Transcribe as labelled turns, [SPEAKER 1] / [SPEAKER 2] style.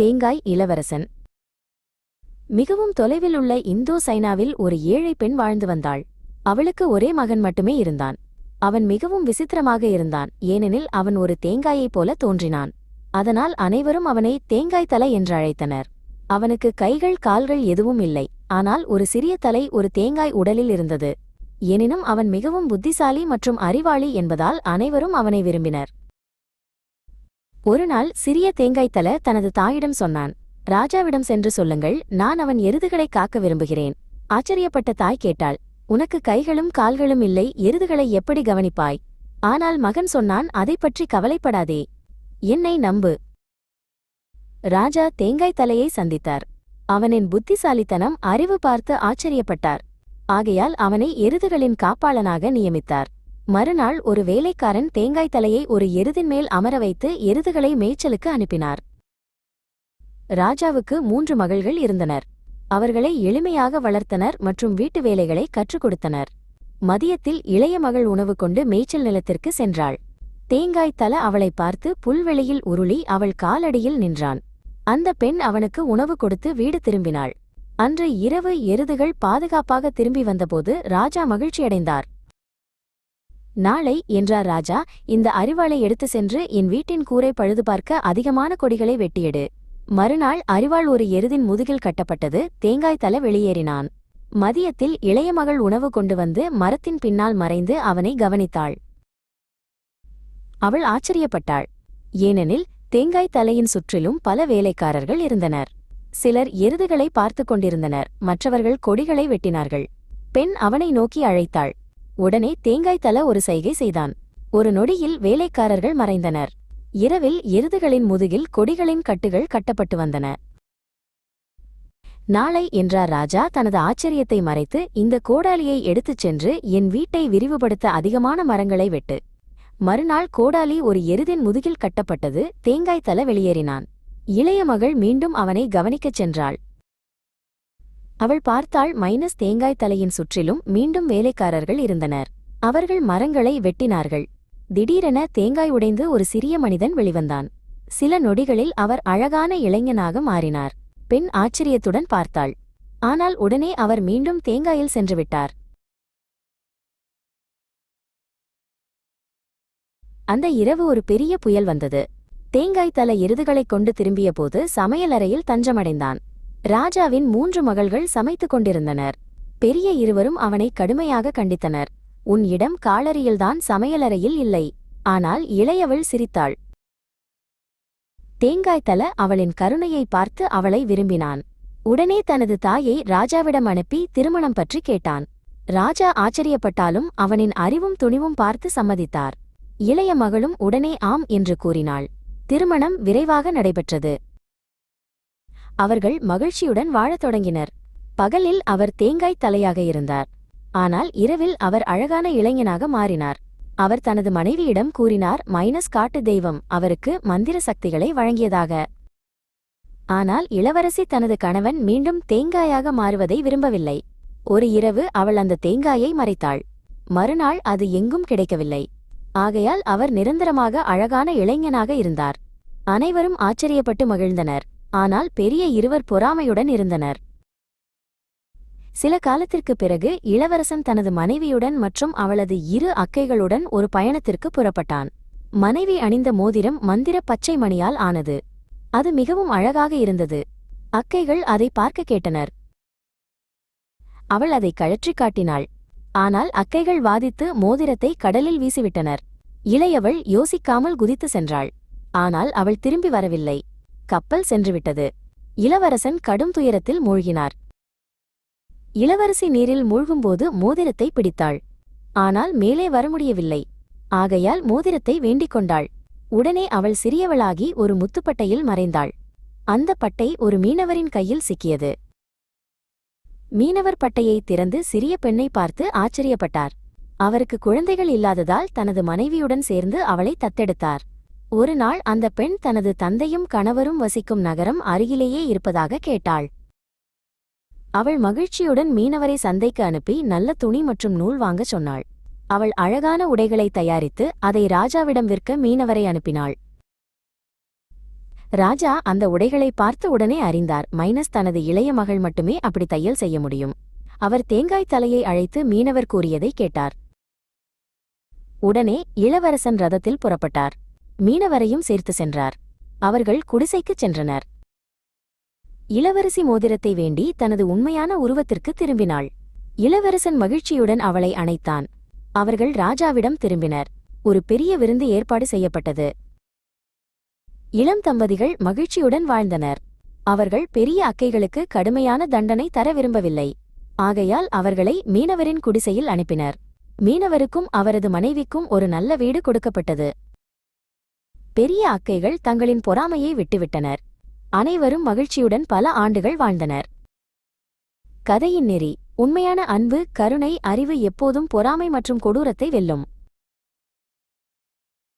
[SPEAKER 1] தேங்காய் இளவரசன். மிகவும் தொலைவில் உள்ள இந்தோ சைனாவில் ஒரு ஏழை பெண் வாழ்ந்து வந்தாள். அவளுக்கு ஒரே மகன் மட்டுமே இருந்தான். அவன் மிகவும் விசித்திரமாக இருந்தான். ஏனெனில் அவன் ஒரு தேங்காயைப் போல தோன்றினான். அதனால் அனைவரும் அவனை தேங்காய் தலை என்று அழைத்தனர். அவனுக்கு கைகள் கால்கள் எதுவும் இல்லை. ஆனால் ஒரு சிறிய தலை ஒரு தேங்காய் உடலில் இருந்தது. எனினும் அவன் மிகவும் புத்திசாலி மற்றும் அறிவாளி என்பதால் அனைவரும் அவனை விரும்பினர். ஒருநாள் சிறிய தேங்காய்த்தல தனது தாயிடம் சொன்னான் ராஜாவிடம் சென்று சொல்லுங்கள் நான் அவன் எருதுகளை காக்க விரும்புகிறேன். ஆச்சரியப்பட்ட தாய் கேட்டாள் உனக்கு கைகளும் கால்களும் இல்லை எருதுகளை எப்படி கவனிப்பாய்? ஆனால் மகன் சொன்னான் அதைப் பற்றி கவலைப்படாதே. என்னை நம்பு. ராஜா தேங்காய் தலையை சந்தித்தார். அவனின் புத்திசாலித்தனம் அறிவு பார்த்து ஆச்சரியப்பட்டார். ஆகையால் அவனை எருதுகளின் காப்பாளனாக நியமித்தார். மறுநாள் ஒரு வேலைக்காரன் தேங்காய் தலையை ஒரு எருதின் மேல் அமர வைத்து எருதுகளை மேய்ச்சலுக்கு அனுப்பினார். ராஜாவுக்கு மூன்று மகள்கள் இருந்தனர். அவர்களை எளிமையாக வளர்த்தனர் மற்றும் வீட்டு வேலைகளை கற்றுக் கொடுத்தனர். மதியத்தில் இளைய மகள் உணவு கொண்டு மேய்ச்சல் நிலத்திற்கு சென்றாள். தேங்காய் தல அவளை பார்த்து புல்வெளியில் உருளி அவள் காலடியில் நின்றான். அந்த பெண் அவனுக்கு உணவு கொடுத்து வீடு திரும்பினாள். அன்று இரவு எருதுகள் பாதுகாப்பாக திரும்பி வந்தபோது ராஜா மகிழ்ச்சியடைந்தார். நாளை என்றார் ராஜா இந்த அறிவாளை எடுத்து சென்று என் வீட்டின் கூரை பழுது பார்க்க அதிகமான கொடிகளை வெட்டியடு. மறுநாள் அறிவாள் ஒரு எருதின் முதுகில் கட்டப்பட்டது தேங்காய் தல வெளியேறினான். மதியத்தில் இளைய மகள் உணவு கொண்டு வந்து மரத்தின் பின்னால் மறைந்து அவனை கவனித்தாள். அவள் ஆச்சரியப்பட்டாள். ஏனெனில் தேங்காய் தலையின் சுற்றிலும் பல வேலைக்காரர்கள் இருந்தனர். சிலர் எருதுகளை பார்த்து கொண்டிருந்தனர் மற்றவர்கள் கொடிகளை வெட்டினார்கள். பெண் அவனை நோக்கி அழைத்தாள். உடனே தேங்காய் தல ஒரு சைகை செய்தான். ஒரு நொடியில் வேலைக்காரர்கள் மறைந்தனர். இரவில் எருதுகளின் முதுகில் கொடிகளின் கட்டுகள் கட்டப்பட்டு வந்தன. நாளை என்றார் ராஜா தனது ஆச்சரியத்தை மறைத்து இந்த கோடாலியை எடுத்துச் சென்று என் வீட்டை விரிவுபடுத்த அதிகமான மரங்களை வெட்டு. மறுநாள் கோடாலி ஒரு எருதின் முதுகில் கட்டப்பட்டது தேங்காய் தல வெளியேறினான். இளைய மகள் மீண்டும் அவனை கவனிக்கச் சென்றாள். அவள் பார்த்தாள் மைனஸ் தேங்காய் தலையின் சுற்றிலும் மீண்டும் வேலைக்காரர்கள் இருந்தனர். அவர்கள் மரங்களை வெட்டினார்கள். திடீரென தேங்காய் உடைந்து ஒரு சிறிய மனிதன் வெளிவந்தான். சில நொடிகளில் அவர் அழகான இளைஞனாக மாறினார். பெண் ஆச்சரியத்துடன் பார்த்தாள். ஆனால் உடனே அவர் மீண்டும் தேங்காயில் சென்றுவிட்டார் அந்த இரவு ஒரு பெரிய புயல் வந்தது. தேங்காய் தல எருதுகளைக் கொண்டு திரும்பியபோது சமையலறையில் தஞ்சமடைந்தான். ராஜாவின் மூன்று மகள்கள் சமைத்துக் கொண்டிருந்தனர். பெரிய இருவரும் அவனை கடுமையாக கண்டித்தனர். உன் இடம் காலறியில்தான் சமையலறையில் இல்லை. ஆனால் இளையவள் சிரித்தாள். தேங்காய்த்தல அவளின் கருணையை பார்த்து அவளை விரும்பினான். உடனே தனது தாயை ராஜாவிடம் அனுப்பி திருமணம் பற்றி கேட்டான். ராஜா ஆச்சரியப்பட்டாலும் அவனின் அறிவும் துணிவும் பார்த்து சம்மதித்தார். இளைய மகளும் உடனே ஆம் என்று கூறினாள். திருமணம் விரைவாக நடைபெற்றது. அவர்கள் மகிழ்ச்சியுடன் வாழத் தொடங்கினர். பகலில் அவர் தேங்காய் தலையாக இருந்தார். ஆனால் இரவில் அவர் அழகான இளைஞனாக மாறினார். அவர் தனது மனைவியிடம் கூறினார் மைனஸ் காட்டு தெய்வம் அவருக்கு மந்திர சக்திகளை வழங்கியதாக. ஆனால் இளவரசி தனது கணவன் மீண்டும் தேங்காயாக மாறுவதை விரும்பவில்லை. ஒரு இரவு அவள் அந்த தேங்காயை மறைத்தாள். மறுநாள் அது எங்கும் கிடைக்கவில்லை. ஆகையால் அவர் நிரந்தரமாக அழகான இளைஞனாக இருந்தார். அனைவரும் ஆச்சரியப்பட்டு மகிழ்ந்தனர். ஆனால் பெரிய இருவர் பொறாமையுடன் இருந்தனர். சில காலத்திற்குப் பிறகு இளவரசன் தனது மனைவியுடன் மற்றும் அவளது இரு அக்கைகளுடன் ஒரு பயணத்திற்கு புறப்பட்டான். மனைவி அணிந்த மோதிரம் மந்திர பச்சை மணியால் ஆனது. அது மிகவும் அழகாக இருந்தது. அக்கைகள் அதை பார்க்க கேட்டனர். அவள் அதை கழற்றிக் காட்டினாள். ஆனால் அக்கைகள் வாதித்து மோதிரத்தை கடலில் வீசிவிட்டனர். இளையவள் யோசிக்காமல் குதித்து சென்றாள். ஆனால் அவள் திரும்பி வரவில்லை. கப்பல் சென்றுவிட்டது. இளவரசன் கடும் துயரத்தில் மூழ்கினார். இளவரசி நீரில் மூழ்கும்போது மோதிரத்தை பிடித்தாள். ஆனால் மேலே வர முடியவில்லை ஆகையால் மோதிரத்தை வேண்டிக் கொண்டாள். உடனே அவள் சிறியவளாகி ஒரு முத்துப்பட்டையில் மறைந்தாள். அந்த பட்டை ஒரு மீனவரின் கையில் சிக்கியது. மீனவர் பட்டையை திறந்து சிறிய பெண்ணை பார்த்து ஆச்சரியப்பட்டார். அவருக்கு குழந்தைகள் இல்லாததால் தனது மனைவியுடன் சேர்ந்து அவளை தத்தெடுத்தார். ஒரு நாள் அந்த பெண் தனது தந்தையும் கணவரும் வசிக்கும் நகரம் அருகிலேயே இருப்பதாக கேட்டாள். அவள் மகிழ்ச்சியுடன் மீனவரை சந்தைக்கு அனுப்பி நல்ல துணி மற்றும் நூல் வாங்கச் சொன்னாள். அவள் அழகான உடைகளை தயாரித்து அதை ராஜாவிடம் விற்க மீனவரை அனுப்பினாள். ராஜா அந்த உடைகளை பார்த்து உடனே அறிந்தார் மைனஸ் தனது இளைய மகள் மட்டுமே அப்படி தையல் செய்ய முடியும். அவர் தேங்காய் தலையை அழைத்து மீனவர் கூறியதை கேட்டார். உடனே இளவரசன் ரதத்தில் புறப்பட்டார். மீனவரையும் சேர்த்து சென்றார். அவர்கள் குடிசைக்குச் சென்றனர். இளவரசி மோதிரத்தை வேண்டி தனது உண்மையான உருவத்திற்கு திரும்பினாள். இளவரசன் மகிழ்ச்சியுடன் அவளை அணைத்தான். அவர்கள் ராஜாவிடம் திரும்பினர். ஒரு பெரிய விருந்து ஏற்பாடு செய்யப்பட்டது. இளம் தம்பதிகள் மகிழ்ச்சியுடன் வாழ்ந்தனர். அவர்கள் பெரிய அக்கைகளுக்கு கடுமையான தண்டனை தர விரும்பவில்லை. ஆகையால் அவர்களை மீனவரின் குடிசையில் அனுப்பினர். மீனவருக்கும் அவரது மனைவிக்கும் ஒரு நல்ல வீடு கொடுக்கப்பட்டது. பெரிய அக்கைகள் தங்களின் பொறாமையை விட்டுவிட்டனர். அனைவரும் மகிழ்ச்சியுடன் பல ஆண்டுகள் வாழ்ந்தனர். கதையின் நெறி உண்மையான அன்பு கருணை அறிவு எப்போதும் பொறாமை மற்றும் கொடூரத்தை வெல்லும்.